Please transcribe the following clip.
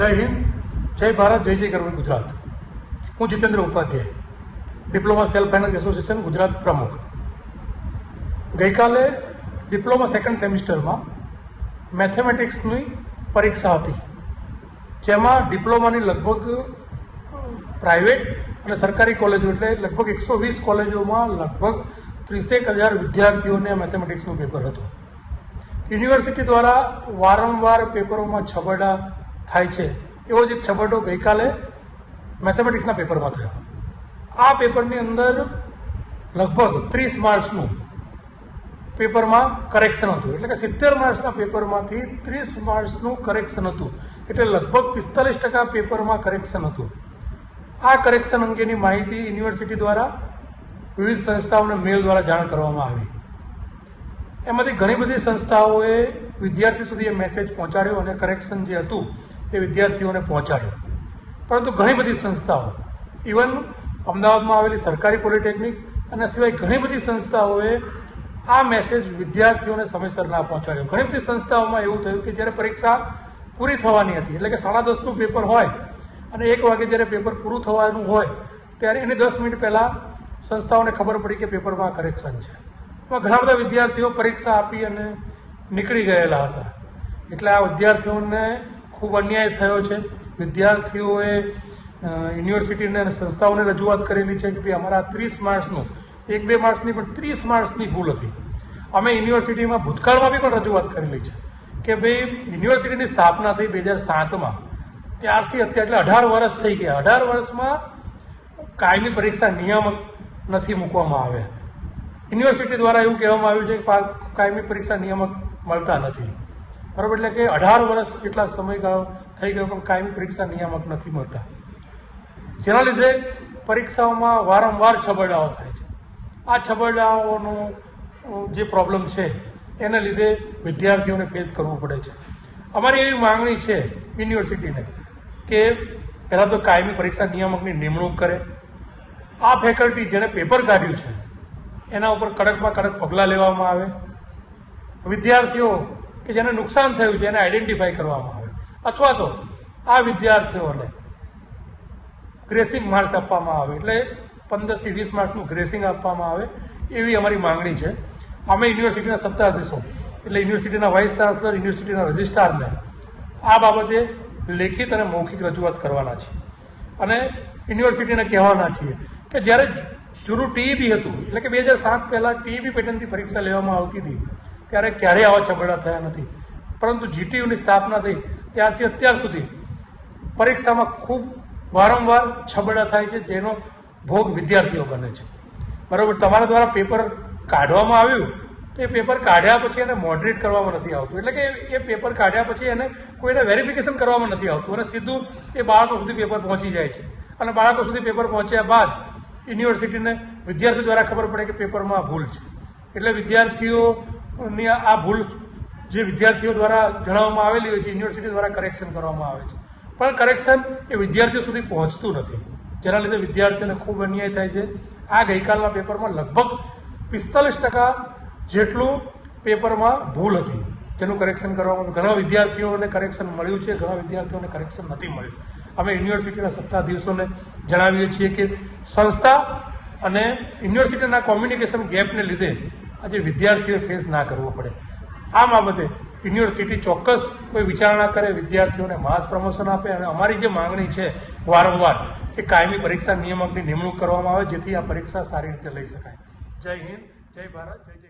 જય હિન્દ, જય ભારત, જય જય ગરવી ગુજરાત. હું Jitendra Upadhyay, diploma self finance association Gujarat પ્રમુખ. ગઈકાલે ડિપ્લોમા સેકન્ડ સેમિસ્ટરમાં મેથેમેટિક્સની પરીક્ષા હતી, જેમાં ડિપ્લોમાની લગભગ પ્રાઇવેટ અને સરકારી કોલેજો એટલે લગભગ એકસો વીસ કોલેજોમાં લગભગ ત્રીસેક હજાર વિદ્યાર્થીઓને મેથેમેટિક્સનું પેપર હતું. યુનિવર્સિટી દ્વારા વારંવાર પેપરોમાં છબરડા થાય છે. એવો જ એક છબરડો ગઈકાલે મેથેમેટિક્સના પેપરમાં થયો. આ પેપરની અંદર લગભગ ત્રીસ માર્ક્સનું પેપરમાં કરેક્શન હતું. એટલે કે સિત્તેર માર્ક્સના પેપરમાંથી ત્રીસ માર્ક્સનું કરેક્શન હતું. એટલે લગભગ પિસ્તાલીસ ટકા પેપરમાં કરેક્શન હતું. આ કરેક્શન અંગેની માહિતી યુનિવર્સિટી દ્વારા વિવિધ સંસ્થાઓને મેલ દ્વારા જાણ કરવામાં આવી. એમાંથી ઘણી બધી સંસ્થાઓએ વિદ્યાર્થી સુધી એ મેસેજ પહોંચાડ્યો અને કરેક્શન જે હતું એ વિદ્યાર્થીઓને પહોંચાડ્યું. પરંતુ ઘણી બધી સંસ્થાઓ ઇવન અમદાવાદમાં આવેલી સરકારી પોલિટેકનિક અને સિવાય ઘણી બધી સંસ્થાઓએ આ મેસેજ વિદ્યાર્થીઓને સમયસર ના પહોંચાડ્યો. ઘણી બધી સંસ્થાઓમાં એવું થયું કે જ્યારે પરીક્ષા પૂરી થવાની હતી, એટલે કે સાડા દસનું પેપર હોય અને એક વાગે જ્યારે પેપર પૂરું થવાનું હોય, ત્યારે એની દસ મિનિટ પહેલાં સંસ્થાઓને ખબર પડી કે પેપરમાં કરેક્શન છે. એમાં ઘણા બધા વિદ્યાર્થીઓ પરીક્ષા આપી અને નીકળી ગયેલા હતા. એટલે આ વિદ્યાર્થીઓને ખૂબ અન્યાય થયો છે. વિદ્યાર્થીઓએ યુનિવર્સિટીને સંસ્થાઓને રજૂઆત કરેલી છે કે ભાઈ અમારા ત્રીસ માર્ક્સનું, એક બે માર્ક્સની પણ ત્રીસ માર્ક્સની ભૂલ હતી. અમે યુનિવર્સિટીમાં ભૂતકાળમાં બી પણ રજૂઆત કરેલી છે કે ભાઈ યુનિવર્સિટીની સ્થાપના થઈ બે હજાર સાતમાં. ત્યારથી અત્યારે એટલે અઢાર વર્ષ થઈ ગયા. અઢાર વર્ષમાં કાયમી પરીક્ષા નિયામક નથી મૂકવામાં આવ્યા. યુનિવર્સિટી દ્વારા એવું કહેવામાં આવ્યું છે કે કાયમી પરીક્ષા નિયામક મળતા નથી. બરાબર? એટલે કે અઢાર વર્ષ જેટલા સમયગાળો થઈ ગયો પણ કાયમી પરીક્ષા નિયામક નથી મળતા. જેના લીધે પરીક્ષાઓમાં વારંવાર છબરડાઓ થાય છે. આ છબરડાઓનો જે પ્રોબ્લેમ છે, એને લીધે વિદ્યાર્થીઓને ફેસ કરવું પડે છે. અમારી એવી માંગણી છે યુનિવર્સિટીને કે પહેલાં તો કાયમી પરીક્ષા નિયામકની નિમણૂક કરે. આ ફેકલ્ટી જેણે પેપર કાઢ્યું છે, એના ઉપર કડકમાં કડક પગલાં લેવામાં આવે. વિદ્યાર્થીઓ કે જેને નુકસાન થયું છે એને આઈડેન્ટિફાઈ કરવામાં આવે. અથવા તો આ વિદ્યાર્થીઓને ગ્રેસિંગ માર્ક્સ આપવામાં આવે. એટલે પંદરથી વીસ માર્ક્સનું ગ્રેસિંગ આપવામાં આવે એવી અમારી માંગણી છે. અમે યુનિવર્સિટીના સત્તાધીશો, એટલે યુનિવર્સિટીના વાઇસ ચાન્સલર યુનિવર્સિટીના રજિસ્ટ્રારને આ બાબતે લેખિત અને મૌખિક રજૂઆત કરવાના છે અને યુનિવર્સિટીને કહેવાના છીએ કે જ્યારે જૂનું ટીઈબી હતું, એટલે કે બે હજાર સાત પહેલાં ટીઈબી પેટર્નથી પરીક્ષા લેવામાં આવતી હતી ત્યારે ક્યારેય આવા છબડા થયા નથી. પરંતુ જીટીયુની સ્થાપના થઈ ત્યારથી અત્યાર સુધી પરીક્ષામાં ખૂબ વારંવાર છબડા થાય છે, જેનો ભોગ વિદ્યાર્થીઓ બને છે. બરાબર, તમારા દ્વારા પેપર કાઢવામાં આવ્યું, તો એ પેપર કાઢ્યા પછી એને મોડરેટ કરવામાં નથી આવતું. એટલે કે એ પેપર કાઢ્યા પછી એને કોઈને વેરિફિકેશન કરવામાં નથી આવતું અને સીધું એ બાળકો સુધી પેપર પહોંચી જાય છે. અને બાળકો સુધી પેપર પહોંચ્યા બાદ યુનિવર્સિટીને વિદ્યાર્થીઓ દ્વારા ખબર પડે કે પેપરમાં ભૂલ છે. એટલે વિદ્યાર્થીઓની આ ભૂલ જે વિદ્યાર્થીઓ દ્વારા જણાવવામાં આવેલી હોય છે યુનિવર્સિટી દ્વારા કરેક્શન કરવામાં આવે છે. પણ કરેક્શન એ વિદ્યાર્થીઓ સુધી પહોંચતું નથી. જેના લીધે વિદ્યાર્થીઓને ખૂબ અન્યાય થાય છે. આ ગઈકાલના પેપરમાં લગભગ પિસ્તાલીસ ટકા જેટલું પેપરમાં ભૂલ હતી. તેનું કરેક્શન કરવામાં ઘણા વિદ્યાર્થીઓને કરેક્શન મળ્યું છે, ઘણા વિદ્યાર્થીઓને કરેક્શન નથી મળ્યું. અમે યુનિવર્સિટીના સત્તાધીશોને જણાવીએ છીએ કે સંસ્થા અને યુનિવર્સિટીના કોમ્યુનિકેશન ગેપને લીધે આજે વિદ્યાર્થીઓએ ફેસ ના કરવો પડે. આ બાબતે યુનિવર્સિટી ચોક્કસ કોઈ વિચારણા કરે, વિદ્યાર્થીઓને માસ પ્રમોશન આપે અને અમારી જે માંગણી છે વારંવાર કે કાયમી પરીક્ષા નિયામકની નિમણૂક કરવામાં આવે, જેથી આ પરીક્ષા સારી રીતે લઈ શકાય. જય હિન્દ, જય ભારત, જય જય